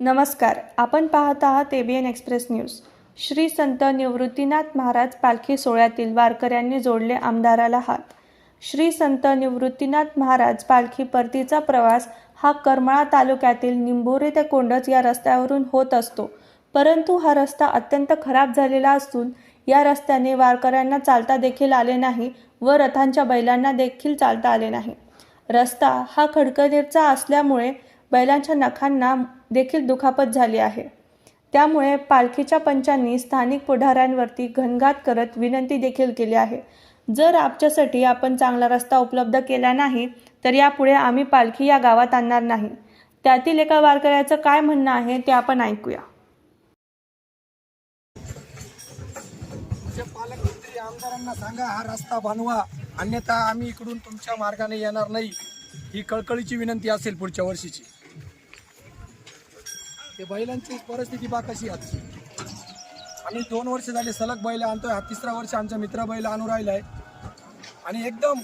नमस्कार आपण पाहत आहात एबीएन एक्सप्रेस न्यूज श्री संत निवृत्तीनाथ महाराज पालखी सोहळ्यातील वारकऱ्यांनी जोडले आमदाराला हात. श्री संत निवृत्तीनाथ महाराज पालखी परतीचा प्रवास हा करमाळा तालुक्यातील निंभोरे ते कोंडच या रस्त्यावरून होत असतो. परंतु हा रस्ता अत्यंत खराब झालेला असून या रस्त्याने वारकऱ्यांना चालता देखील आले नाही व रथांच्या बैलांना देखील चालता आले नाही. रस्ता हा खडखडीचा असल्यामुळे बैलांच्या नखांना देखील दुखापत झाली आहे. त्यामुळे पालखीच्या पंचांनी स्थानिक पुढाऱ्यांवरती घनघात करत विनंती देखील केली आहे. जर आमच्यासाठी आपण चांगला रस्ता उपलब्ध केला नाही तर यापुढे आम्ही पालखी या गावात आणणार नाही. त्यातील एका वारकऱ्याचं काय म्हणणं आहे ते आपण ऐकूया. पालकमंत्री आमदारांना सांगा हा रस्ता बनवा अन्यथा आम्ही इकडून तुमच्या मार्गाने येणार नाही. ही कळकळीची विनंती असेल पुढच्या वर्षीची. ते बैलांची परिस्थिती बा कशी आहे आजची. आम्ही दोन वर्ष झाले सलग बैल आणतोय. हा तिसरा वर्ष आमचा मित्र बैल आणू आहे आणि एकदम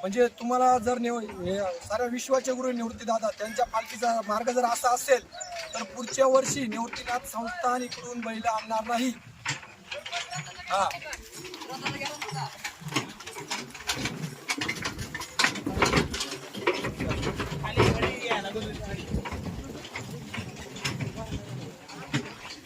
म्हणजे तुम्हाला जर निव हे साऱ्या विश्वाचे गुरु निवृत्ती दादा त्यांच्या पालखीचा मार्ग जर असा असेल तर पुढच्या वर्षी निवृत्तीनाथ संस्थान इकडून बैल आणणार नाही. हा.